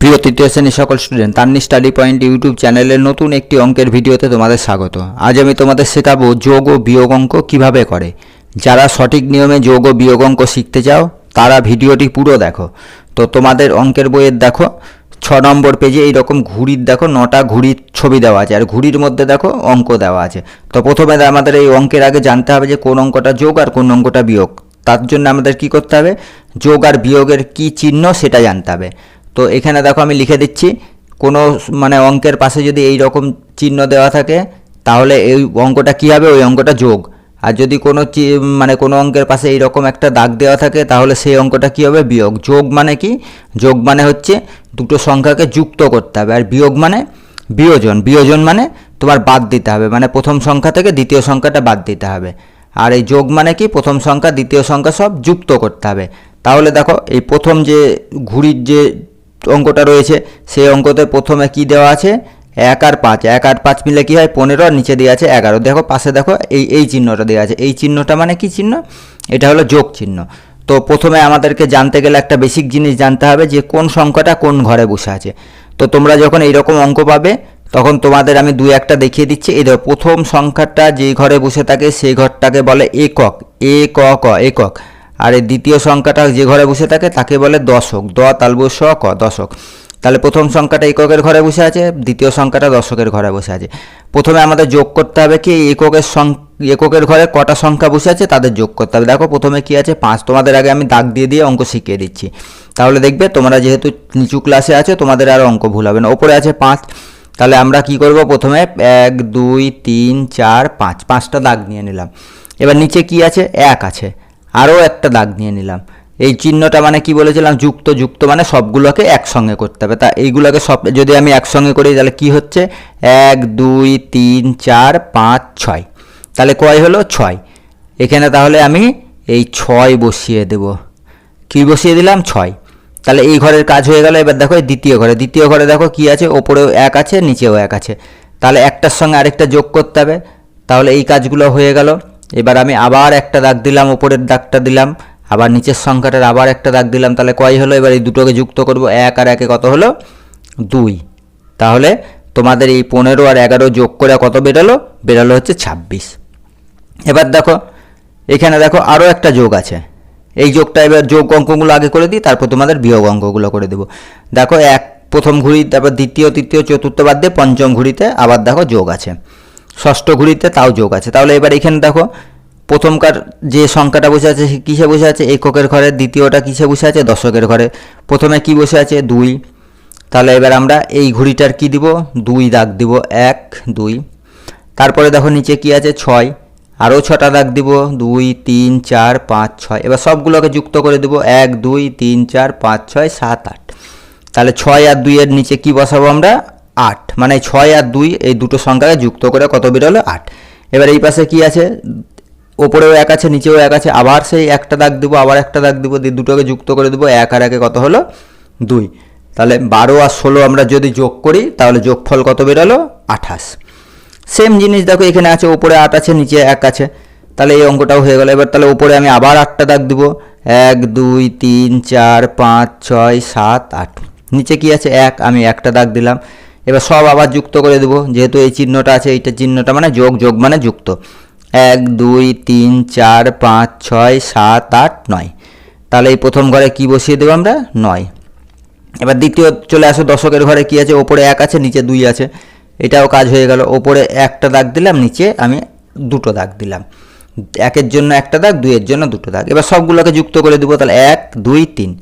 প্রিয় তৃতীয় শ্রেণির সকল student Tanni study point YouTube চ্যানেলের নতুন একটি অঙ্কের ভিডিওতে তোমাদের স্বাগত। আজ আমি তোমাদের শেখাবো যোগ ও বিয়োগ অঙ্ক কীভাবে করে। যারা সঠিক নিয়মে যোগ ও বিয়োগ অঙ্ক শিখতে চাও, তারা ভিডিওটি পুরো দেখো। তো তোমাদের অঙ্কের বইয়ের দেখো, ছ নম্বর পেজে এইরকম ঘুড়ির দেখো, নটা ঘুড়ির ছবি দেওয়া আছে। আর ঘুড়ির মধ্যে দেখো অঙ্ক দেওয়া আছে। তো প্রথমে আমাদের এই অঙ্কের আগে জানতে হবে যে কোন অঙ্কটা যোগ আর কোন অঙ্কটা বিয়োগ। তার জন্য আমাদের কি করতে হবে? যোগ আর বিয়োগের কি চিহ্ন সেটা জানতে হবে। তো এখানে দেখো আমি লিখে দিচ্ছি, কোনো মানে অঙ্কের পাশে যদি এই রকম চিহ্ন দেওয়া থাকে, তাহলে এই অঙ্কটা কী হবে? ওই অঙ্কটা যোগ। আর যদি কোনো মানে কোনো অঙ্কের পাশে এই রকম একটা দাগ দেওয়া থাকে, তাহলে সেই অঙ্কটা কী হবে? বিয়োগ। যোগ মানে কি? যোগ মানে হচ্ছে দুটো সংখ্যাকে যুক্ত করতে হবে। আর বিয়োগ মানে বিয়োজন। বিয়োজন মানে তোমার বাদ দিতে হবে। মানে প্রথম সংখ্যা থেকে দ্বিতীয় সংখ্যাটা বাদ দিতে হবে। আর এই যোগ মানে কি? প্রথম সংখ্যা, দ্বিতীয় সংখ্যা সব যুক্ত করতে হবে। তাহলে দেখো, এই প্রথম যে ঘুড়ির যে অঙ্কটা রয়েছে, সেই অঙ্কতে প্রথমে কি দেওয়া আছে? এক আর পাঁচ। এক আর পাঁচ মিলে কী হয়? পনেরো, আর নিচে দেওয়া আছে এগারো। দেখো, পাশে দেখো, এই এই চিহ্নটা দেওয়া আছে। এই চিহ্নটা মানে কি চিহ্ন? এটা হলো যোগ চিহ্ন। তো প্রথমে আমাদেরকে জানতে গেলে একটা বেসিক জিনিস জানতে হবে যে কোন সংখ্যাটা কোন ঘরে বসে আছে। তো তোমরা যখন এইরকম অঙ্ক পাবে, তখন তোমাদের আমি দু একটা দেখিয়ে দিচ্ছি। এই প্রথম সংখ্যাটা যে ঘরে বসে থাকে, সেই ঘরটাকে বলে একক। এ ক ক একক। আর এই দ্বিতীয় সংখ্যাটা যে ঘরে বসে থাকে তাকে বলে দশক। দ তালব স ক, দশক। তাহলে প্রথম সংখ্যাটা এককের ঘরে বসে আছে, দ্বিতীয় সংখ্যাটা দশকের ঘরে বসে আছে। প্রথমে আমাদের যোগ করতে হবে কি? এককের সং, এককের ঘরে কটা সংখ্যা বসে আছে তাদের যোগ করতে হবে। দেখো প্রথমে কি আছে? পাঁচ। তোমাদের আগে আমি দাগ দিয়ে দিয়ে অঙ্ক শিখিয়ে দিচ্ছি। তাহলে দেখবে তোমরা যেহেতু নিচু ক্লাসে আছো, তোমাদের আর অঙ্ক ভুল হবে না। ওপরে আছে পাঁচ। তাহলে আমরা কি করব? প্রথমে এক, দুই, তিন, চার, পাঁচ। পাঁচটা দাগ নিয়ে নিলাম। এবার নিচে কি আছে? এক আছে। আরও একটা দাগ নিয়ে নিলাম। এই চিহ্নটা মানে কি বলেছিলাম? যুক্ত যুক্ত মানে সবগুলোকে একসঙ্গে করতে হবে। তা এইগুলোকে সব, যদি আমি একসঙ্গে করি, তাহলে কি হচ্ছে? এক, দুই, তিন, চার, পাঁচ, ছয়। তাহলে কয় হলো? ছয়। এখানে তাহলে আমি এই ছয় বসিয়ে দেব। কি বসিয়ে দিলাম? ছয়। তাহলে এই ঘরের কাজ হয়ে গেল। এবার দেখো দ্বিতীয় ঘরে। দ্বিতীয় ঘরে দেখো কি আছে? ওপরেও এক আছে, নিচেও এক আছে। তাহলে একটার সঙ্গে আরেকটা যোগ করতে হবে। তাহলে এই কাজগুলো হয়ে গেল। এবার আমি আবার একটা দাগ দিলাম ওপরের দাগটা দিলাম, আবার নিচের সংখ্যাটার আবার একটা দাগ দিলাম, তাহলে কয় হলো? এবার এই দুটোকে যুক্ত করব, এক আর একে কত হলো? দুই। তাহলে তোমাদের এই পনেরো আর এগারো যোগ করে কত বেরোলো? বেরোলো হচ্ছে ছাব্বিশ। এবার দেখো, এখানে দেখো আরও একটা যোগ আছে। এই যোগটা এবার যোগ অঙ্কগুলো আগে করে দিই, তারপর তোমাদের বিয়োগ অঙ্কগুলো করে দেবো। দেখো এক প্রথম ঘুড়ি, তারপর দ্বিতীয়, তৃতীয়, চতুর্থ বাদ দিয়ে পঞ্চম ঘুড়িতে আবার দেখো যোগ আছে। ষষ্ঠ ঘুড়িতে তাও যোগ আছে। তাহলে এবার এখানে দেখো, প্রথমকার যে সংখ্যাটা বসে আছে কিসে বসে আছে? এককের ঘরে, দ্বিতীয়টা কিসে বসে আছে? দশকের ঘরে। প্রথমে কি বসে আছে? দুই। তাহলে এবার আমরা এই ঘুড়িটার কি দিব? দুই দাগ দিব, এক, দুই। তারপরে দেখো নিচে কি আছে? ছয়। আরও ছটা দাগ দিব, দুই, তিন, চার, পাঁচ, ছয়। এবার সবগুলোকে যুক্ত করে দেবো, এক, দুই, তিন, চার, পাঁচ, ছয়, সাত, আট। তাহলে ছয় আর দুইয়ের নিচে কি বসাবো আমরা? আট। মানে ছয় আর দুই, এই দুটো সংখ্যাকে যুক্ত করে কত বেরোলো? আট। এবার এই পাশে কি আছে? ওপরেও এক আছে, নিচেও এক আছে, আবার সেই একটা দাগ দেবো, আবার একটা দাগ দেবো, দিয়ে দুটোকে যুক্ত করে দেবো, এক আর একে কত হলো? দুই। তাহলে বারো আর ষোলো আমরা যদি যোগ করি, তাহলে যোগফল কত বেরোলো? আঠাশ। সেম জিনিস দেখো, এখানে আছে, ওপরে আট আছে, নিচে এক আছে। তাহলে এই অঙ্কটাও হয়ে গেল। এবার তাহলে উপরে আমি আবার আটটা দাগ দিব। এক, দুই, তিন, চার, পাঁচ, ছয়, সাত, আট। নিচে কি আছে? এক, আমি একটা দাগ দিলাম। এবার সব আবার যুক্ত করে দেবো। যেহেতু এই চিহ্নটা আছে, এইটা চিহ্নটা মানে যোগ যোগ মানে যুক্ত। এক, দুই, তিন, চার, পাঁচ, ছয়, সাত, আট, নয়। তাহলে এই প্রথম ঘরে কি বসিয়ে দেবো আমরা? নয়। এবার দ্বিতীয় চলে আসো, দশকের ঘরে কি আছে? ওপরে এক আছে, নিচে দুই আছে। এটাও কাজ হয়ে গেল। ওপরে একটা দাগ দিলাম, নিচে আমি দুটো দাগ দিলাম। একের জন্য একটা দাগ, দুইয়ের জন্য দুটো দাগ। এবার সবগুলোকে যুক্ত করে দেবো, তাহলে এক, দুই, তিন।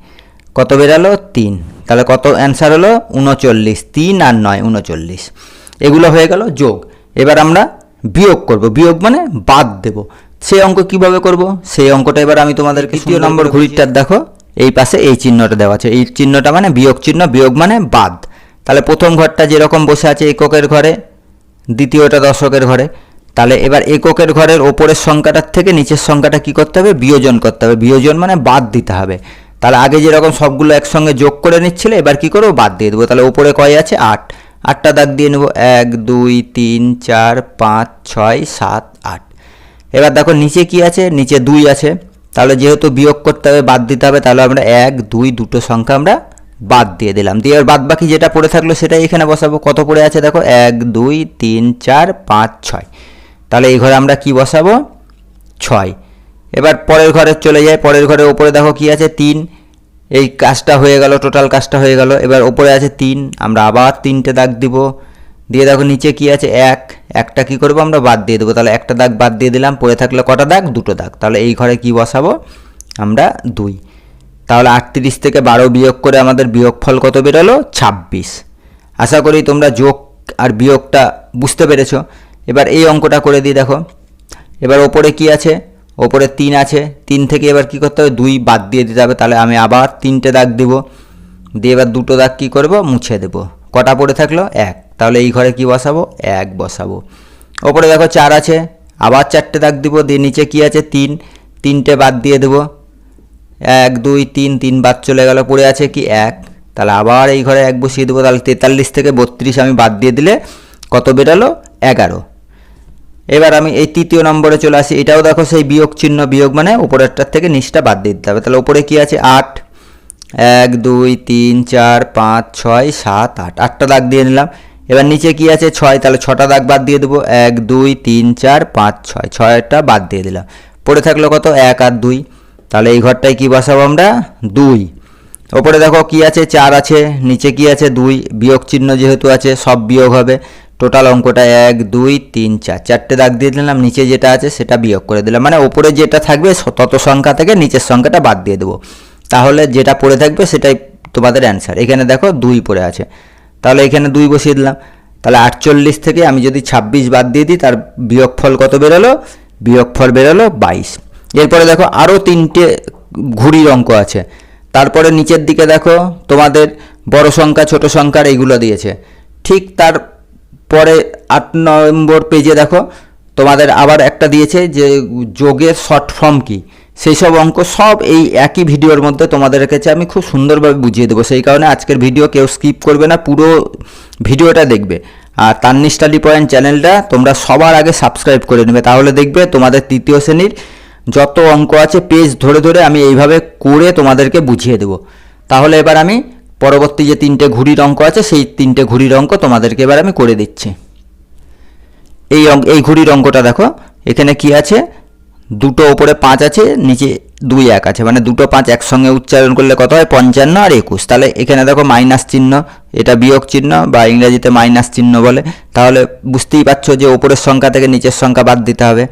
কত বেরালো? তিন। তাহলে কত অ্যান্সার হলো? উনচল্লিশ। তিন আর নয় উনচল্লিশ। এগুলো হয়ে গেল যোগ। এবার আমরা বিয়োগ করব। বিয়োগ মানে বাদ দেব। সেই অঙ্ক কীভাবে করব? সেই অঙ্কটা এবার আমি তোমাদেরকে তৃতীয় নম্বর ঘড়িটার দেখো। এই পাশে এই চিহ্নটা দেওয়া আছে। এই চিহ্নটা মানে বিয়োগ চিহ্ন বিয়োগ মানে বাদ। তাহলে প্রথম ঘরটা যেরকম বসে আছে এককের ঘরে দ্বিতীয়টা দশকের ঘরে। তাহলে এবার এককের ঘরের ওপরের সংখ্যাটার থেকে নিচের সংখ্যাটা কি করতে হবে? বিয়োজন করতে হবে। বিয়োজন মানে বাদ দিতে হবে। তাহলে আগে যেরকম সবগুলো একসঙ্গে যোগ করে নিচ্ছিলে, এবার কি করব? বাদ দিয়ে দেবো। তাহলে ওপরে কয় আছে? আট। আটটা দাগ দিয়ে নেব। এক, দুই, তিন, চার, পাঁচ, ছয়, সাত, আট। এবার দেখো নিচে কি আছে? নিচে দুই আছে। তাহলে যেহেতু বিয়োগ করতে হবে, বাদ দিতে হবে, তাহলে আমরা এক, দুই, দুটো সংখ্যা আমরা বাদ দিয়ে দিলাম। দিয়ে এবার বাদ বাকি যেটা পড়ে থাকল, সেটাই এখানে বসাবো। কত পড়ে আছে দেখো? এক, দুই, তিন, চার, পাঁচ, ছয়। তাহলে এই ঘরে আমরা কি বসাবো? ছয়। এবার পরের ঘরে চলে যায় পরের ঘরে ওপরে দেখো কি আছে? তিন। এই কাজটা হয়ে গেল টোটাল কাজটা হয়ে গেল। এবার ওপরে আছে তিন। আমরা আবার তিনটে দাগ দিব। দিয়ে দেখো নিচে কি আছে? এক। একটা কি করব আমরা? বাদ দিয়ে দেবো। তাহলে একটা দাগ বাদ দিয়ে দিলাম। পড়ে থাকলে কটা দাগ? দুটো দাগ। তাহলে এই ঘরে কি বসাবো? আমরা দুই। তাহলে আটত্রিশ থেকে বারো বিয়োগ করে আমাদের বিয়োগফল কত বেরোলো? ছাব্বিশ। আশা করি তোমরা যোগ আর বিয়োগটা বুঝতে পেরেছ। এবার এই অঙ্কটা করে দিই, দেখো। এবার ওপরে কি আছে? ওপরে তিন আছে, তিন থেকে এবার কি করতে হবে? দুই বাদ দিয়ে দিতে হবে, তাহলে আমি আবার তিনটে দাগ দিব। দিয়ে এবার দুটো দাগ কি করব? মুছে দেব। কটা পড়ে থাকল? এক। তাহলে এই ঘরে কি বসাবো? এক বসাবো। ওপরে দেখো চার আছে, আবার চারটে দাগ দিব, দিয়ে নিচে কি আছে? তিন। তিনটে বাদ দিয়ে দেবো। এক, দুই, তিন তিন বাদ চলে গেল, পড়ে আছে কি? এক। তাহলে আবার এই ঘরে এক বসিয়ে দেবো, তাহলে তেতাল্লিশ থেকে বত্রিশ আমি বাদ দিয়ে দিলে কত বেরালো? এগারো। এবার আমি এই তৃতীয় নম্বরে চলে আসি। এটাও দেখো সেই বিয়োগ চিহ্ন, বিয়োগ মানে উপরেরটার থেকে নিচটা বাদ দিয়ে দিতে হবে। তাহলে উপরে কি আছে? আট। এক, দুই, তিন, চার, পাঁচ, ছয়, সাত, আট। আটটা দাগ দিয়ে নিলাম। এবার নিচে কি আছে? ছয়। তাহলে ছটা দাগ বাদ দিয়ে দেবো। এক, দুই, তিন, চার, পাঁচ, ছয়। ছয়টা বাদ দিয়ে দিলাম। পড়ে থাকল কত? এক আর দুই। তাহলে এই ঘরটায় কি বসাবো আমরা? দুই। ওপরে দেখো কি আছে? চার আছে। নিচে কি আছে? দুই। বিয়োগ চিহ্ন যেহেতু আছে, সব বিয়োগ হবে। টোটাল অঙ্কটা এক, দুই, তিন, চার। চারটে দাগ দিয়ে দিলাম, নিচে যেটা আছে সেটা বিয়োগ করে দিলাম। মানে ওপরে যেটা থাকবে তত সংখ্যা থেকে নিচের সংখ্যাটা বাদ দিয়ে দেবো। তাহলে যেটা পড়ে থাকবে সেটাই তোমাদের অ্যান্সার এখানে দেখো দুই পড়ে আছে। তাহলে এখানে দুই বসিয়ে দিলাম। তাহলে আটচল্লিশ থেকে আমি যদি ছাব্বিশ বাদ দিয়ে দিই, তার বিয়োগফল কত বেরোলো? বিয়োগফল বেরোলো বাইশ। এরপরে দেখো আরও তিনটে ঘুড়ির অঙ্ক আছে। তারপরে নিচের দিকে দেখো, তোমাদের বড় সংখ্যা, ছোট সংখ্যার এইগুলো দিয়েছে। ঠিক তার পরে আট নম্বর পেজে দেখো, তোমাদের আবার একটা দিয়েছে যে যোগের শর্ট ফর্ম কি। সেই সব অঙ্ক সব এই একই ভিডিওর মধ্যে তোমাদের কাছে আমি খুব সুন্দরভাবে বুঝিয়ে দেবো। সেই কারণে আজকের ভিডিও কেউ স্কিপ করবে না, পুরো ভিডিওটা দেখবে। আর তান্নি স্টাডি পয়েন্ট চ্যানেলটা তোমরা সবার আগে সাবস্ক্রাইব করে নেবে। তাহলে দেখবে তোমাদের তৃতীয় শ্রেণির যত অঙ্ক আছে পেজ ধরে ধরে আমি এইভাবে করে তোমাদেরকে বুঝিয়ে দেবো। তাহলে এবার আমি পরবর্তী যে তিনটে ঘুড়ির অঙ্ক আছে, সেই তিনটে ঘুড়ির অঙ্ক তোমাদেরকে এবার আমি করে দিচ্ছি। এই অঙ্ক, এই ঘুড়ির অঙ্কটা দেখো, এখানে কি আছে? দুটো ওপরে পাঁচ আছে, নিচে দুই এক আছে। মানে দুটো পাঁচ একসঙ্গে উচ্চারণ করলে কত হয়? পঞ্চান্ন আর একুশ। তাহলে এখানে দেখো মাইনাস চিহ্ন, এটা বিয়োগ চিহ্ন, বা ইংরেজিতে মাইনাস চিহ্ন বলে। তাহলে বুঝতেই পারছ যে ওপরের সংখ্যা থেকে নিচের সংখ্যা বাদ দিতে হবে।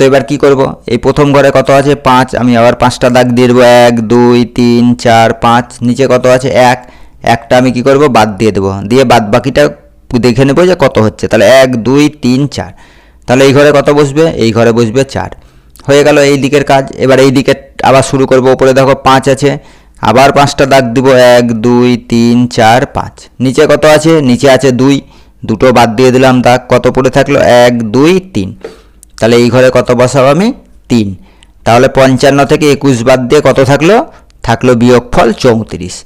তো এবার কি করব? এই প্রথম ঘরে কত আছে? পাঁচ। আমি আবার পাঁচটা দাগ দিয়ে দেবো। এক, দুই, তিন, চার, পাঁচ। নিচে কত আছে? এক। একটা আমি কি করব? বাদ দিয়ে দেবো। দিয়ে বাদ বাকিটা দেখে নেব যে কত হচ্ছে। তাহলে এক, দুই, তিন, চার। তাহলে এই ঘরে কত বসবে? এই ঘরে বসবে চার। হয়ে গেল এই দিকের কাজ। এবার এই দিকে আবার শুরু করব। উপরে দেখো পাঁচ আছে। আবার পাঁচটা দাগ দিব। এক, দুই, তিন, চার, পাঁচ। নিচে কত আছে? নিচে আছে দুই। দুটো বাদ দিয়ে দিলাম দাগ। কত পড়ে থাকল? এক, দুই, তিন। তাহলে এই ঘরে কত বসাবো আমি? তিন। তাহলে পঞ্চান্ন থেকে একুশ বাদ দিয়ে কত থাকল? থাকল বিয়োগফল চৌত্রিশ।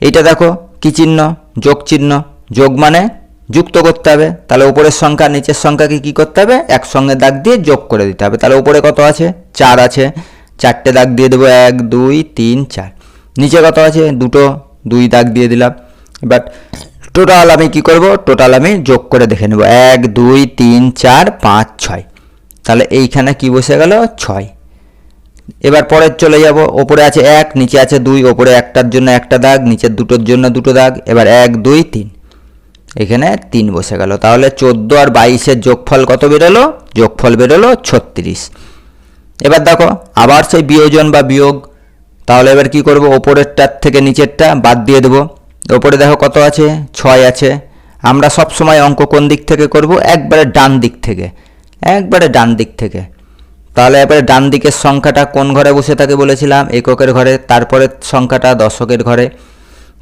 এইটা দেখো, কী চিহ্ন? যোগ চিহ্ন। যোগ মানে যুক্ত করতে হবে। তাহলে উপরের সংখ্যা নিচের সংখ্যাকে কি করতে হবে? একসঙ্গে দাগ দিয়ে যোগ করে দিতে হবে। তাহলে উপরে কত আছে? চার আছে। চারটে দাগ দিয়ে দেবো এক, দুই, তিন, চার। নিচে কত আছে? দুটো, দুই দাগ দিয়ে দিলাম। এবার টোটাল আমি কি করব? টোটাল আমি যোগ করে দেখে নেব। এক, দুই, তিন, চার, পাঁচ, ছয়। তাহলে এইখানে কি বসে গেল? ছয়। এবার পরের চলে যাব। ওপরে আছে এক, নিচে আছে দুই, ওপরে একটার জন্য একটা দাগ নিচের দুটোর জন্য দুটো দাগ, এবার এক, দুই, তিন। এখানে তিন বসে গেল। তাহলে চোদ্দ আর বাইশের যোগফল কত বেরোলো? যোগফল বেরোলো ছত্রিশ। এবার দেখো, আবার সেই বিয়োজন বা বিয়োগ। তাহলে এবার কি করব? ওপরেরটার থেকে নিচেরটা বাদ দিয়ে দেবো। ওপরে দেখো কত আছে? ছয় আছে। আমরা সব সময় অঙ্ক কোন দিক থেকে করব? একবারে ডান দিক থেকে। একবারে ডান দিক থেকে। তাহলে এবারে ডান দিকের সংখ্যাটা কোন ঘরে বসে থাকে বলেছিলাম? এককের ঘরে, তারপরে সংখ্যাটা দশকের ঘরে।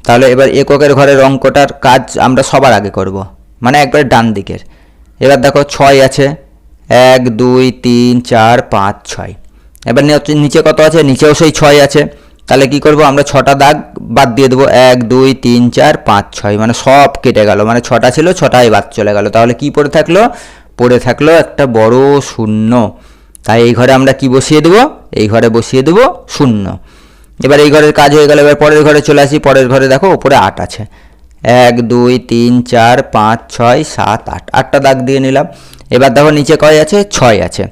তাহলে এবার এককের ঘরের অঙ্কটার কাজ আমরা সবার আগে করব। মানে একবারে ডান দিকের। এবার দেখো ছয় আছে। এক, দুই, তিন, চার, পাঁচ, ছয়। এবার নিচে কত আছে? নিচেও সেই ছয় আছে। তাহলে কি করব? আমরা ছটা দাগ বাদ দিয়ে দেবো। এক, দুই, তিন, চার, পাঁচ, ছয়। মানে সব কেটে গেল। মানে ছটা ছিল, ছটাই বাদ চলে গেল। তাহলে কি পড়ে থাকল? পড়ে থাকল একটা বড় শূন্য। তাই এই ঘরে আমরা কি বসিয়ে দেবো? এই ঘরে বসিয়ে দেবো শূন্য। এবার এই ঘরের কাজ হয়ে গেল। এবার পরের ঘরে চলে আসি। পরের ঘরে দেখো ওপরে আট আছে। এক, দুই, তিন, চার, পাঁচ, ছয়, সাত, আট। আটটা দাগ দিয়ে নিলাম। এবার দেখো নিচে কয় আছে? ছয় আছে।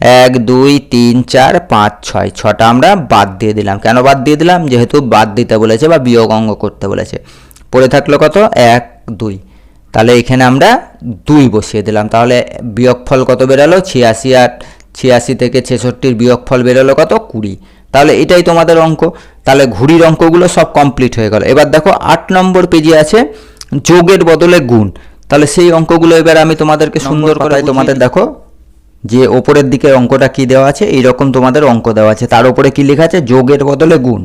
এক, দুই, তিন, চার, পাঁচ, ছয়। ছটা আমরা বাদ দিয়ে দিলাম। কেন বাদ দিয়ে দিলাম? যেহেতু বাদ দিতে বলেছে বা বিয়োগ অঙ্গ করতে বলেছে। পড়ে থাকল কত? এক, দুই। তাহলে এখানে আমরা দুই বসিয়ে দিলাম। তাহলে বিয়োগফল কত বেরোলো? ছিয়াশি আট ছিয়াশি থেকে ছেষট্টির বিয়োগফল বেরোলো কত? কুড়ি। তাহলে এটাই তোমাদের অঙ্ক। তাহলে ঘুড়ির অঙ্কগুলো সব কমপ্লিট হয়ে গেল। এবার দেখো আট নম্বর পেজে আছে যোগের বদলে গুণ। তাহলে সেই অঙ্কগুলো এবার আমি তোমাদেরকে সুন্দর করে তোমাদের দেখো যে ওপরের দিকের অঙ্কটা কি দেওয়া আছে? এইরকম তোমাদের অঙ্ক দেওয়া আছে। তার উপরে কি লেখা আছে? যোগের বদলে গুণ।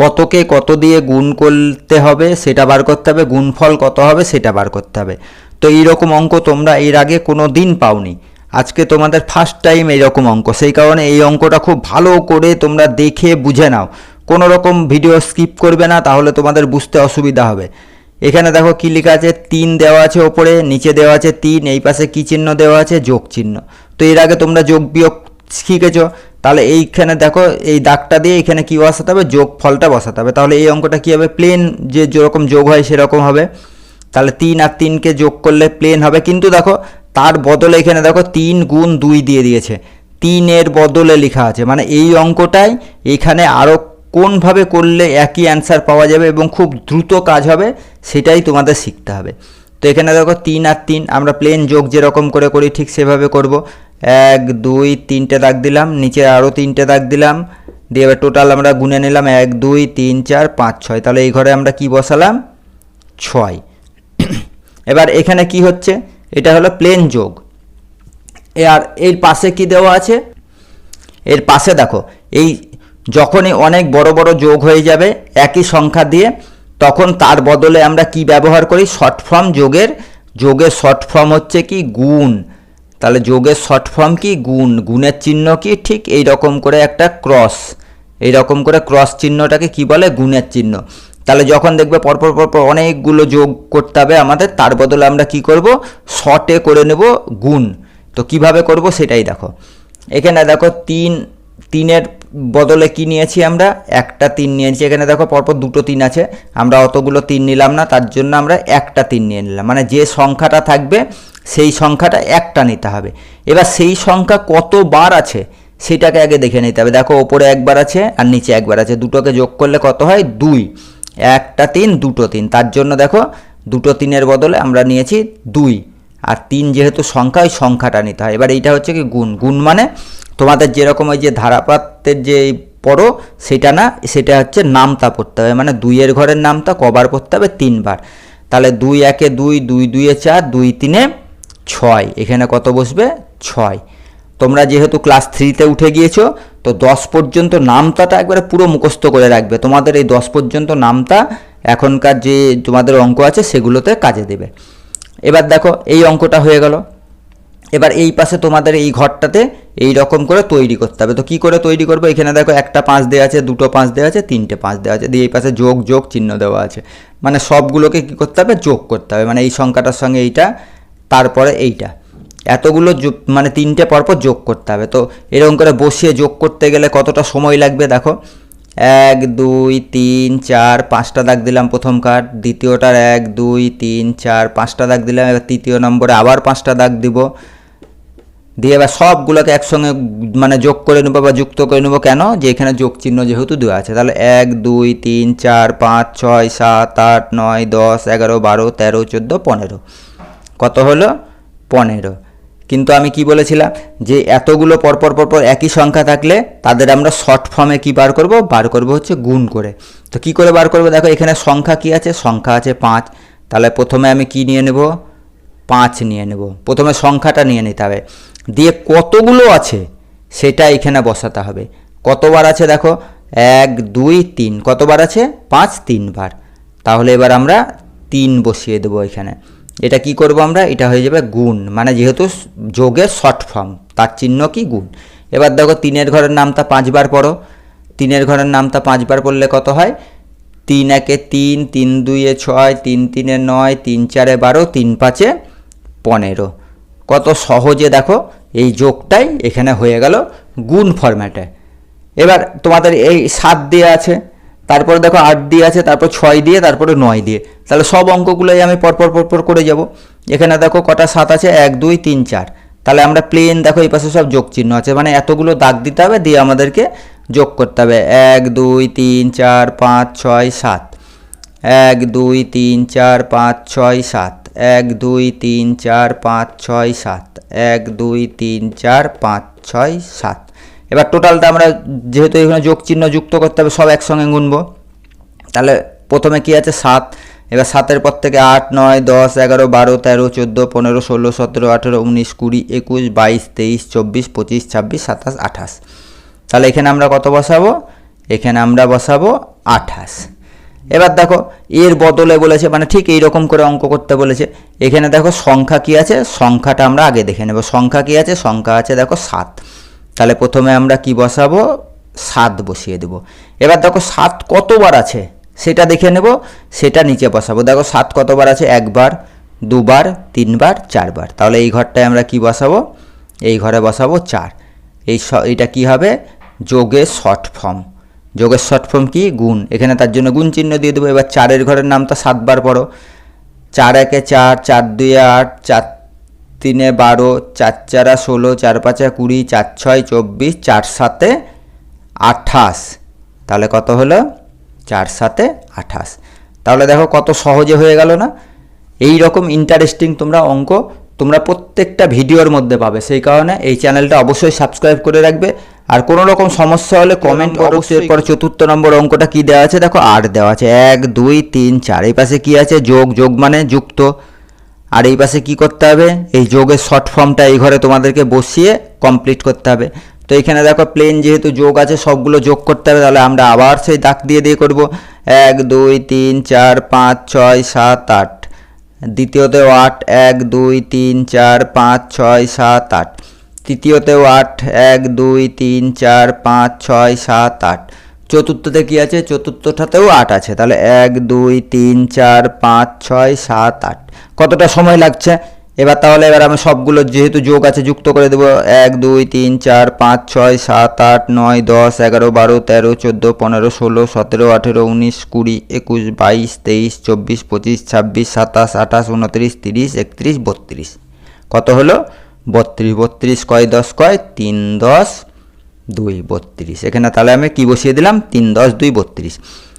কতকে কত দিয়ে গুণ করতে হবে সেটা বার করতে হবে, গুণফল কত হবে সেটা বার করতে হবে। তো এইরকম অঙ্ক তোমরা এর আগে কোনো দিন পাওনি। আজকে তোমাদের ফার্স্ট টাইম এইরকম অঙ্ক। সেই কারণে এই অঙ্কটা খুব ভালো করে তোমরা দেখে বুঝে নাও। কোনো রকম ভিডিও স্কিপ করবে না, তাহলে তোমাদের বুঝতে অসুবিধা হবে। এখানে দেখো কি লেখা আছে, তিন দেওয়া আছে ওপরে, নিচে দেওয়া আছে তিন, এই পাশে কি চিহ্ন দেওয়া আছে, যোগ চিহ্ন। তো এর আগে তোমরা যোগ বিয়োগ শিখেছো। তাহলে এইখানে দেখো, এই দাগটা দিয়ে এখানে কি বসাতে হবে? যোগ ফলটা বসাতে হবে। তাহলে এই অঙ্কটা কি হবে? প্লেন যে যেরকম যোগ হয় সেরকম হবে। তাহলে তিন আর তিনকে যোগ করলে প্লেন হবে। কিন্তু দেখো, তার বদলে এখানে দেখো, তিন গুণ দুই দিয়ে দিয়েছে। তিনের বদলে লেখা আছে। মানে এই অঙ্কটাই এখানে আরও কোনভাবে করলে একই অ্যান্সার পাওয়া যাবে এবং খুব দ্রুত কাজ হবে, সেটাই তোমাদের শিখতে হবে। তো এখানে দেখো, তিন আর তিন, আমরা প্লেন যোগ যেরকম করে করি, ঠিক সেভাবে করব। এক, দুই, তিনটে দাগ দিলাম, নিচে আরও তিনটে দাগ দিলাম, দিয়ে এবার টোটাল আমরা গুনে নিলাম এক, দুই, তিন, চার, পাঁচ, ছয়। তাহলে এই ঘরে আমরা কি বসালাম? ছয়। এবার এখানে কি হচ্ছে? এটা হলো প্লেন যোগ। আর এর পাশে কি দেওয়া আছে? এর পাশে দেখো, এই যখনই অনেক বড় বড় যোগ হয়ে যাবে, একই সংখ্যা দিয়ে, তখন তার বদলে আমরা কি ব্যবহার করি? শর্ট ফর্ম যোগের যোগের শর্ট ফর্ম হচ্ছে কি? গুণ। তাহলে যোগের শর্ট ফর্ম কি? গুণ। গুণের চিহ্ন কি? ঠিক এই রকম করে একটা ক্রস। এই রকম করে ক্রস চিহ্নটাকে কি বলে? গুণের চিহ্ন। তাহলে যখন দেখবে পরপর পরপর অনেকগুলো যোগ করতে হবে আমাদের, তার বদলে আমরা কি করব? শর্টে করে নেব গুণ। তো কীভাবে করব সেটাই দেখো। এখানে দেখো তিন, তিনের বদলে কি নিয়েছি আমরা? একটা তিন নিয়েছি। এখানে দেখো পরপর দুটো তিন আছে। আমরা অতগুলো তিন নিলাম না, তার জন্য আমরা একটা তিন নিয়ে নিলাম। মানে যে সংখ্যাটা থাকবে সেই সংখ্যাটা একটা নিতে হবে। এবার সেই সংখ্যা কতবার আছে সেটাকে আগে দেখে নিতে হবে। দেখো, ওপরে একবার আছে আর নিচে একবার আছে। দুটোকে যোগ করলে কত হয়? দুই। একটা তিন, দুটো তিন। তার জন্য দেখো, দুটো তিনের বদলে আমরা নিয়েছি দুই। আর তিন যেহেতু সংখ্যা, ওই সংখ্যাটা নিতে হয়। এবার এইটা হচ্ছে কি গুণ। গুণ মানে তোমাদের যেরকম ওই যে ধারাপাতের যে পড়ো, সেটা না, সেটা হচ্ছে নামতা পড়তে হবে। মানে দুইয়ের ঘরের নামতা কবার পড়তে হবে তিনবার। তাহলে দুই একে দুই দুই দুইয়ে চার, দুই তিনে ছয়। এখানে কত বসবে? ছয়। তোমরা যেহেতু ক্লাস থ্রিতে উঠে গিয়েছো, তো দশ পর্যন্ত নামতাটা একবারে পুরো মুখস্থ করে রাখবে। তোমাদের এই দশ পর্যন্ত নামতা এখনকার যে তোমাদের অঙ্ক আছে, সেগুলোতে কাজে দেবে। এবার দেখো, এই অঙ্কটা হয়ে গেল। এবার এই পাশে তোমাদের এই ঘরটাতে এই রকম করে তৈরি করতে হবে। তো কি করে তৈরি করব? এখানে দেখো, একটা পাঁচ দেওয়া আছে, দুটো পাঁচ দেওয়া আছে, তিনটে পাঁচ দেওয়া আছে। দিয়ে এই পাশে যোগ যোগ, চিহ্ন দেওয়া আছে। মানে সবগুলোকে কি করতে হবে? যোগ করতে হবে। মানে এই সংখ্যাটার সঙ্গে এইটা তারপরে এইটা। এতগুলো মানে তিনটে পরপর যোগ করতে হবে। তো এরকম করে বসিয়ে যোগ করতে গেলে কতটা সময় লাগবে দেখো? এক, দুই, তিন, চার, পাঁচটা দাগ দিলাম প্রথম কার্ড, দ্বিতীয়টার এক, দুই, তিন, চার, পাঁচটা দাগ দিলাম, এবার তৃতীয় নম্বরে আবার পাঁচটা দাগ দিব। দিয়ে এবার সবগুলোকে একসঙ্গে মানে যোগ করে নেব বা যুক্ত করে নেব কেন? যে এখানে যোগ চিহ্ন যেহেতু দেওয়া আছে। তাহলে এক, দুই, তিন, চার, পাঁচ, ছয়, সাত, আট, নয়, দশ, এগারো, বারো, তেরো, চোদ্দ, পনেরো। কত হলো? পনেরো। কিন্তু আমি কি বলেছিলাম? যে এতগুলো পরপর পরপর একই সংখ্যা থাকলে তাদের আমরা শর্ট ফর্মে কি বার করব? বার করব হচ্ছে গুণ করে। তো কি করে বার করব? দেখো এখানে সংখ্যা কি আছে? সংখ্যা আছে পাঁচ। তাহলে প্রথমে আমি কি নিয়ে নেব? পাঁচ নিয়ে নেব। প্রথমে সংখ্যাটা নিয়ে নিতে হবে। দিয়ে কতগুলো আছে? সেটা এখানে বসাতে হবে। কতবার আছে দেখো? এক, দুই, তিন। কতবার আছে? পাঁচ, তিনবার। তাহলে এবার আমরা তিন বসিয়ে দেবো এখানে। এটা কি করব আমরা? এটা হয়ে যাবে গুণ। মানে যেহেতু যোগের শর্ট ফর্ম, তার চিহ্ন কি গুণ? এবার দেখো তিনের ঘরের নামটা পাঁচবার পড়ো। তিনের ঘরের নামটা পাঁচবার পড়লে কত হয়? তিন একে তিন তিন দুইয়ে ছয়, তিন তিনে নয়, তিন চারে বারো, তিন পাঁচে পনেরো। কত সহজে দেখো এই যোগটাই এখানে হয়ে গেল গুণ ফরম্যাটে এবার তোমাদের এই সাত দেওয়া আছে। তারপরে দেখো আট দিয়ে আছে, তারপর ছয় দিয়ে, তারপরে নয় দিয়ে। তাহলে সব অঙ্কগুলোই আমি পরপর পরপর করে যাব। এখানে দেখো কটা সাত আছে, এক, দুই, তিন, চার। তাহলে আমরা প্লেন দেখো এই পাশে সব যোগ চিহ্ন আছে। মানে এতগুলো দাগ দিতে হবে, দিয়ে আমাদেরকে যোগ করতে হবে। এক, দুই, তিন, চার, পাঁচ, ছয়, সাত। এক, দুই, তিন, চার, পাঁচ, ছয়, সাত। এক, দুই, তিন, চার, পাঁচ, ছয়, সাত। এক, দুই, তিন, চার, পাঁচ, ছয়, সাত। এবার টোটালটা আমরা যেহেতু এখানে যোগ চিহ্ন যুক্ত করতে হবে, সব একসঙ্গে গুনবো। তাহলে প্রথমে কি আছে? সাত। এবার সাতের পর থেকে আট, নয়, দশ, এগারো, বারো, তেরো, চোদ্দ, পনেরো, ষোলো, সতেরো, আঠেরো, উনিশ, কুড়ি, একুশ, বাইশ, তেইশ, চব্বিশ, পঁচিশ, ছাব্বিশ, সাতাশ, আঠাশ। তাহলে এখানে আমরা কত বসাবো? এখানে আমরা বসাবো আঠাশ। এবার দেখো, এর বদলে বলেছে মানে ঠিক এই রকম করে অঙ্ক করতে বলেছে। এখানে দেখো সংখ্যা কি আছে? সংখ্যাটা আমরা আগে দেখে নেব। সংখ্যা কি আছে? সংখ্যা আছে দেখো সাত। তাহলে প্রথমে আমরা কি বসাবো? সাত বসিয়ে দেব। এবার দেখো সাত কতবার আছে? সেটা দেখে নেব, সেটা নিচে বসাবো। দেখো সাত কতবার আছে? একবার, দুবার, তিনবার, চারবার। তাহলে এই ঘরটায় আমরা কি বসাবো? এই ঘরে বসাবো চার। এই এইটা কি হবে? যোগের শর্ট ফর্ম। যোগের শর্ট ফর্ম কি? গুণ। এখানে তার জন্য গুণ চিহ্ন দিয়ে দেবো। এবার চারের ঘরের নামটা সাতবার পড়ো। চার একে চার চার দুই আট, চার তিনে বারো চার চারা ষোলো চার পাঁচা কুড়ি চার ছয় চব্বিশ চার সাতে আঠাশ। তাহলে কত হলো? চার সাতে আঠাশ। তাহলে দেখো কত সহজে হয়ে গেল না? এই রকম ইন্টারেস্টিং তোমরা অঙ্ক তোমরা প্রত্যেকটা ভিডিওর মধ্যে পাবে। সেই কারণে এই চ্যানেলটা অবশ্যই সাবস্ক্রাইব করে রাখবে। আর কোনো রকম সমস্যা হলে কমেন্ট অবশ্যই এরপর চতুর্থ নম্বর অঙ্কটা কি দেওয়া আছে? দেখো আট দেওয়া আছে। এক দুই তিন চার। এই পাশে কি আছে? যোগ যোগ মানে যুক্ত। আর এই পাশে কি করতে হবে? এই যোগের শর্ট ফর্মটা এই ঘরে তোমাদেরকে বসিয়ে কমপ্লিট করতে হবে। তো এখানে দেখো প্লেন যেহেতু যোগ আছে, সবগুলো যোগ করতে হবে, তাহলে আমরা আবার সেই দাগ দিয়ে দিয়ে করব। এক, দুই, তিন, চার, পাঁচ, ছয়, সাত, আট। দ্বিতীয়তেও আট, এক, দুই, তিন, চার, পাঁচ, ছয়, সাত, আট। তৃতীয়তেও আট, এক, দুই, তিন, চার, পাঁচ, ছয়, সাত, আট। চতুর্থতে কি আছে? চতুর্থটাতেও আট আছে। তাহলে এক, দুই, তিন, চার, পাঁচ, ছয়, সাত, আট। কতটা সময় লাগছে? এবার তাহলে এবার আমি সবগুলো যেহেতু যোগ আছে, যুক্ত করে দেবো। এক, দুই, তিন, চার, পাঁচ, ছয়, সাত, আট, নয়, দশ, এগারো, বারো, তেরো, চোদ্দ, পনেরো, ষোলো, সতেরো, আঠেরো, উনিশ, কুড়ি, একুশ, বাইশ, তেইশ, চব্বিশ, পঁচিশ, ছাব্বিশ, সাতাশ, আঠাশ, উনত্রিশ, তিরিশ, একত্রিশ, বত্রিশ। কত হলো? বত্রিশ বত্রিশ, কয় দশ, কয়? তিন, দশ। দুই বত্রিশ। এখানে তাহলে আমি কি বসিয়ে দিলাম? তিন দশ দুই বত্রিশ।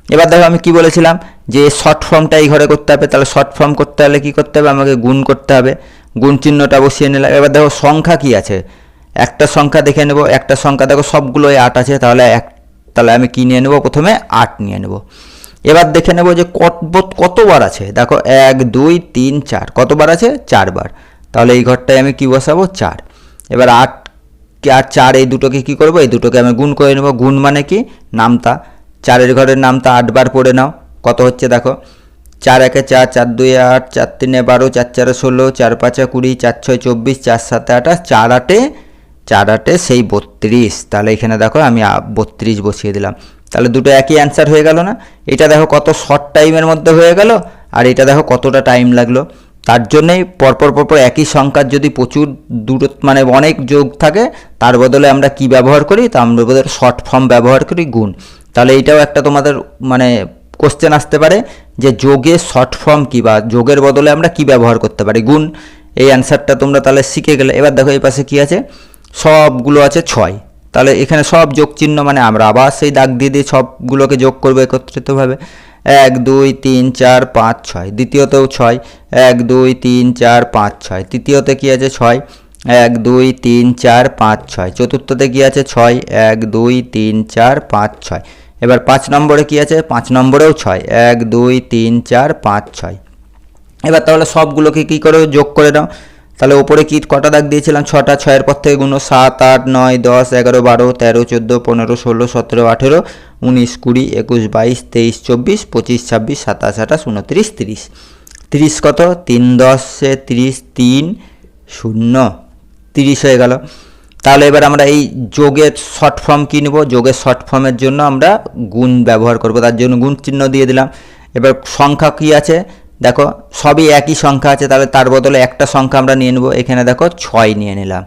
এবার দেখো আমি কি বলেছিলাম? যে শর্ট ফর্মটা এই ঘরে করতে হবে, তাহলে শর্ট ফর্ম করতে হলে কি করতে হবে? আমাকে গুণ করতে হবে। গুণ চিহ্নটা বসিয়ে নিলাম। এবার দেখো সংখ্যা কি আছে? একটা সংখ্যা দেখে নেব। একটা সংখ্যা দেখো সবগুলোই আট আছে। তাহলে এক, তাহলে আমি কি নিয়ে নেব? প্রথমে আট নিয়ে নেব। এবার দেখে নেব যে কত, কতবার আছে? দেখো এক, দুই, তিন, চার। কতবার আছে? চারবার। তাহলে এই ঘরটায় আমি কি বসাবো? চার। এবার আট আর চার, এই দুটোকে কি করব? এই দুটোকে আমি গুণ করে নেব। গুণ মানে কি? নামতা। চারের ঘরের নামতা আটবার পড়ে নাও। কত হচ্ছে দেখো? চার একে চার চার দুই আট, চার তিনে বারো, চার চারে ষোলো, চার পাঁচে কুড়ি, চার ছয় চব্বিশ, চার সাতে আঠাশ, চার আটে চার আটে সেই বত্রিশ। তাহলে এখানে দেখো আমি বত্রিশ বসিয়ে দিলাম। তাহলে দুটো একই অ্যান্সার হয়ে গেল না? এটা দেখো কত শর্ট টাইমের মধ্যে হয়ে গেল, আর এটা দেখো কতটা টাইম লাগল। তার জন্যেই পরপর পরপর একই সংখ্যার যদি প্রচুর দূর মানে অনেক যোগ থাকে, তার বদলে আমরা কি ব্যবহার করি? তা আমরা বদলে শর্ট ফর্ম ব্যবহার করি গুণ। তাহলে এইটাও একটা তোমাদের মানে কোশ্চেন আসতে পারে যে যোগে শর্ট ফর্ম কী বা যোগের বদলে আমরা কি ব্যবহার করতে পারি? গুণ, এই অ্যান্সারটা তোমরা তাহলে শিখে গেলে। এবার দেখো, এই পাশে কী আছে? সবগুলো আছে ছয়। তাহলে এখানে সব যোগ চিহ্ন মানে আমরা আবার সেই দাগ দিয়ে দিয়ে সবগুলোকে যোগ করব একত্রিতভাবে। এক, দুই, তিন, চার, পাঁচ, ছয়। দ্বিতীয়তেও ছয়। এক, দুই, তিন, চার, পাঁচ, ছয়। তৃতীয়তে কী আছে ছয়? এক, দুই, তিন, চার, পাঁচ, ছয়। চতুর্থতে কী আছে ছয়? এক, দুই, তিন, চার, পাঁচ, ছয়। এবার পাঁচ নম্বরে কী আছে? পাঁচ নম্বরেও ছয়। এক, দুই, তিন, চার, পাঁচ, ছয়। এবার তাহলে সবগুলোকে কী করে যোগ করে নাও? তাহলে ওপরে কি কটা দাগ দিয়েছিলাম? ছটা, ছয়ের পর থেকে গুণ সাত, আট, নয়, দশ, এগারো, বারো, তেরো, চোদ্দ, পনেরো, ষোলো, সতেরো, আঠেরো উনিশ কুড়ি, একুশ বাইশ, তেইশ, চব্বিশ, পঁচিশ, ছাব্বিশ, সাতাশ, আঠাশ, উনত্রিশ, তিরিশ। তিরিশ কত? তিন দশে তিরিশ, তিন, শূন্য। তিরিশ হয়ে গেল। তাহলে এবার আমরা এই যোগের শর্ট ফর্ম কী নেব? যোগের শর্ট ফর্মের জন্য আমরা গুণ ব্যবহার করব। তার জন্য গুণ চিহ্ন দিয়ে দিলাম। এবার সংখ্যা কী আছে? দেখো, সবই একই সংখ্যা আছে। তাহলে তার বদলে একটা সংখ্যা আমরা নিয়ে নেব। এখানে দেখো, ছয় নিয়ে নিলাম।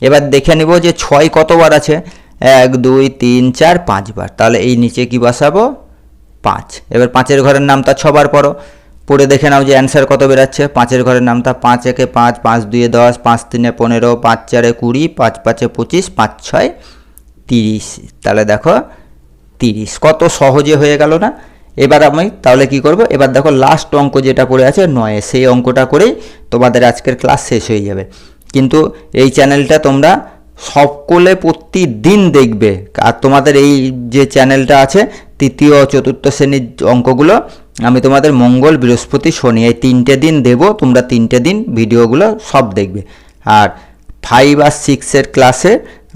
এবার দেখে নেব যে ছয় কতবার আছে? এক, দুই, তিন, চার, পাঁচবার। তাহলে এই নিচে কি বসাবো? পাঁচ। এবার পাঁচের ঘরের নামটা ছবার পড়ো। পড়ে দেখে নাও যে অ্যান্সার কত বেরাচ্ছে। পাঁচের ঘরের নামটা পাঁচ, একে পাঁচ পাঁচ, দুয়ে দশ, পাঁচ, তিনে পনেরো, পাঁচ, চারে কুড়ি, পাঁচ, পাঁচে পঁচিশ, পাঁচ, ছয়, তিরিশ। তাহলে দেখো, তিরিশ। কত সহজে হয়ে গেল না? এবার আমি তাহলে কি করব? এবার দেখো লাস্ট অঙ্ক যেটা পড়ে আছে নয়ে, সেই অঙ্কটা করেই তোমাদের আজকের ক্লাস শেষ হয়ে যাবে। কিন্তু এই চ্যানেলটা তোমরা সকলে প্রতিদিন দেখবে। আর তোমাদের এই যে চ্যানেলটা আছে তৃতীয় ও চতুর্থ শ্রেণির অঙ্কগুলো আমি তোমাদের মঙ্গল বৃহস্পতি শনি এই তিনটে দিন দেব তোমরা তিনটে দিন ভিডিওগুলো সব দেখবে। আর ফাইভ আর সিক্সের ক্লাসে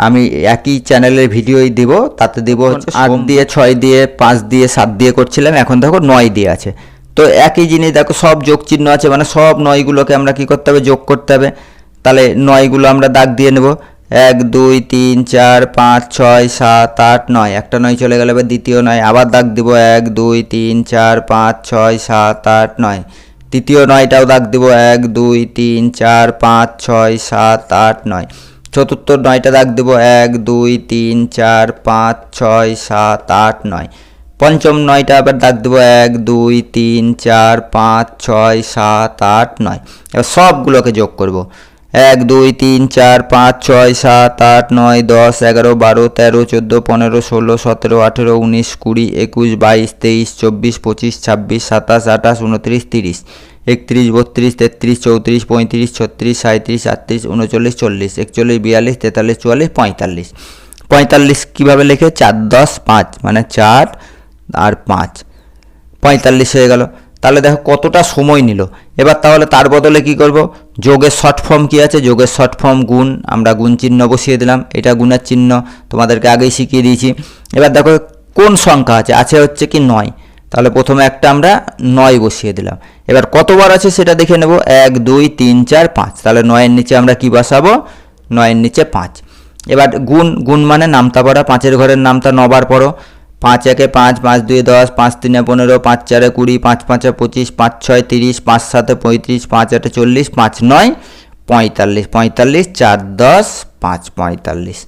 আমি একই চ্যানেলের ভিডিওই দিব তাতে দিব আট দিয়ে ছয় দিয়ে পাঁচ দিয়ে সাত দিয়ে করছিলাম এখন দেখো নয় দিয়ে আছে। তো একই জিনিস দেখো সব যোগ চিহ্ন আছে মানে সব নয়গুলোকে আমরা কি করতে হবে? যোগ করতে হবে। তাহলে নয়গুলো আমরা দাগ দিয়ে নেব। এক, দুই, তিন, চার, পাঁচ, ছয়, সাত, আট, নয়। একটা নয় চলে গেলে, এবার দ্বিতীয় নয়। আবার দাগ দিব। এক, দুই, তিন, চার, পাঁচ, ছয়, সাত, আট, নয়। তৃতীয় নয়টাও দাগ দিব। এক, দুই, তিন, চার, পাঁচ, ছয়, সাত, আট, নয়। চতুর্থ নয়টা দাগ দেবো। এক, দুই, তিন, চার, পাঁচ, ছয়, সাত, আট, নয়। পঞ্চম নয়টা আবার দাগ দেবো। এক, দুই, তিন, চার, পাঁচ, ছয়, সাত, আট, নয়। এবার সবগুলোকে যোগ করব। এক, দুই, তিন, চার, পাঁচ, ছয়, সাত, আট, নয়, দশ, এগারো, বারো, তেরো, চোদ্দ, পনেরো, ষোলো, সতেরো, আঠেরো, উনিশ, কুড়ি, একুশ, বাইশ, তেইশ, চব্বিশ, পঁচিশ, ছাব্বিশ, সাতাশ, আঠাশ, উনত্রিশ, তিরিশ, একত্রিশ, বত্রিশ, তেত্রিশ, চৌত্রিশ, পঁয়ত্রিশ, ছত্রিশ সাঁত্রিশ আটত্রিশ, উনচল্লিশ, চল্লিশ, একচল্লিশ, বিয়াল্লিশ, তেতাল্লিশ, চুয়াল্লিশ, পঁয়তাল্লিশ পঁয়তাল্লিশ কীভাবে লেখে? চার, দশ, পাঁচ মানে চার আর পাঁচ, পঁয়তাল্লিশ হয়ে গেল। তাহলে দেখো কতটা সময় নিল। এবার তাহলে তার বদলে কি করব? যোগের শর্ট ফর্ম কী আছে? যোগের শর্ট ফর্ম গুণ, আমরা গুণ চিহ্ন বসিয়ে দিলাম। এটা গুণের চিহ্ন তোমাদেরকে আগেই শিখিয়ে দিয়েছি। এবার দেখো কোন সংখ্যা আছে? আছে হচ্ছে কি নয়। তাহলে প্রথমে একটা আমরা নয় বসিয়ে দিলাম। এবার কতবার আছে সেটা দেখে নেব। এক, দুই, তিন, চার, পাঁচ। তাহলে নয়ের নিচে আমরা কি বসাবো? নয়ের নিচে পাঁচ। এবার গুণ গুণ মানে নামতা পড়া। পাঁচের ঘরের নামতা নবার পড়ো। পাঁচ একে পাঁচ পাঁচ দুই দশ, পাঁচ তিনে পনেরো, পাঁচ চারে কুড়ি, পাঁচ পাঁচে পঁচিশ, পাঁচ ছয় তিরিশ, পাঁচ সাতে পঁয়ত্রিশ, পাঁচ আটে চল্লিশ, পাঁচ নয় পঁয়তাল্লিশ পঁয়তাল্লিশ, চার দশ, পাঁচ পঁয়তাল্লিশ।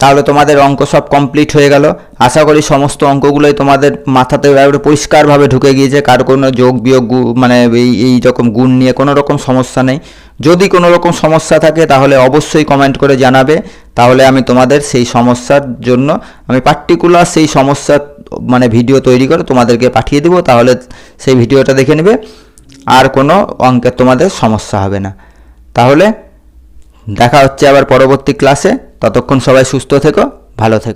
তাহলে তোমাদের অঙ্ক সব কমপ্লিট হয়ে গেল। আশা করি সমস্ত অঙ্কগুলোই তোমাদের মাথাতে একেবারে পরিষ্কারভাবে ঢুকে গিয়েছে। কার কোনো যোগ, বিয়োগ মানে এই এই রকম গুণ নিয়ে কোনো রকম সমস্যা নেই। যদি কোনো রকম সমস্যা থাকে তাহলে অবশ্যই কমেন্ট করে জানাবে। তাহলে আমি তোমাদের সেই সমস্যার জন্য, আমি পার্টিকুলার সেই সমস্যার মানে ভিডিও তৈরি করে তোমাদেরকে পাঠিয়ে দেবো। তাহলে সেই ভিডিওটা দেখে নেবে। আর কোনো অঙ্কের তোমাদের সমস্যা হবে না। তাহলে দেখা হচ্ছে আবার পরবর্তী ক্লাসে ততক্ষণ সবাই সুস্থ থেকো ভালো থেকো।